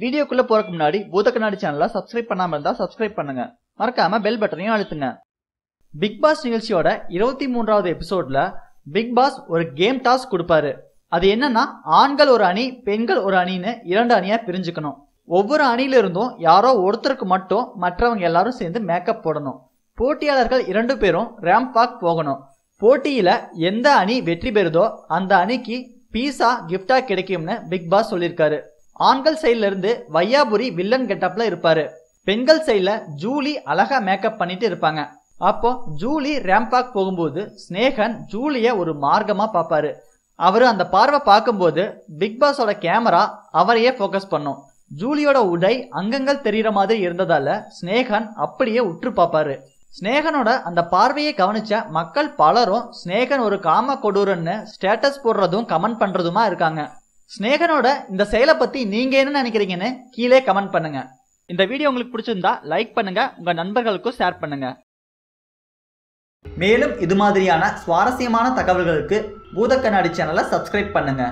வீடியோக்குள்ள போறதுக்கு முன்னாடி பூத கண்ணாடி சேனலை சப்ஸ்கிரைப் பண்ணாம இருந்தா சப்ஸ்கிரைப் பண்ணுங்க. மறக்காம பெல் பட்டனையும் அழுத்துங்க. பிக் பாஸ் நிகழ்ச்சியோட இருபத்தி மூன்றாவது எபிசோட்ல பிக் பாஸ் ஒரு கேம் டாஸ்க் கொடுப்பாரு. அது என்னன்னா ஆண்கள் ஒரு அணி பெண்கள் ஒரு அணின்னு இரண்டு அணியா பிரிஞ்சுக்கணும். ஒவ்வொரு அணியில இருந்தும் யாரோ ஒருத்தருக்கு மட்டும் மற்றவங்க எல்லாரும் சேர்ந்து மேக்கப் போடணும். போட்டியாளர்கள் இரண்டு பேரும் ரேம்ப் வாக் போகணும். போட்டியில எந்த அணி வெற்றி பெறுதோ அந்த அணிக்கு பீஸா கிஃப்டா கிடைக்கும்னு பிக் பாஸ் சொல்லியிருக்காரு. ஆண்கள் சைடுல இருந்து வையாபுரி வில்லன் கெட்டப்ல இருப்பாரு. பெண்கள் சைடில் ஜூலி அழகா மேக்கப் பண்ணிட்டு இருப்பாங்க. அப்போ ஜூலி ரேம்பாக் போகும்போது ஸ்னேகன் ஜூலிய ஒரு மார்க்கமா பார்ப்பாரு. அவரு அந்த பார்வை பார்க்கும்போது பிக் பாஸோட கேமரா அவரையே ஃபோக்கஸ் பண்ணும். ஜூலியோட உடை அங்கங்கள் தெரியற மாதிரி இருந்ததால ஸ்னேகன் அப்படியே உற்று பார்ப்பாரு. ஸ்னேகனோட அந்த பார்வையை கவனிச்ச மக்கள் பலரும் ஸ்னேகன் ஒரு காம கொடூரன்னு ஸ்டேட்டஸ் போடுறதும் கமெண்ட் பண்றதுமா இருக்காங்க. ஸ்னேகனோட இந்த செயலை பத்தி நீங்க என்ன நினைக்கிறீங்கன்னு கீழே கமெண்ட் பண்ணுங்க. இந்த வீடியோ உங்களுக்கு பிடிச்சிருந்தா லைக் பண்ணுங்க உங்க நண்பர்களுக்கும் ஷேர் பண்ணுங்க. மேலும் இது மாதிரியான சுவாரஸ்யமான தகவல்களுக்கு பூத கண்ணாடி சேனலை சப்ஸ்கிரைப் பண்ணுங்க.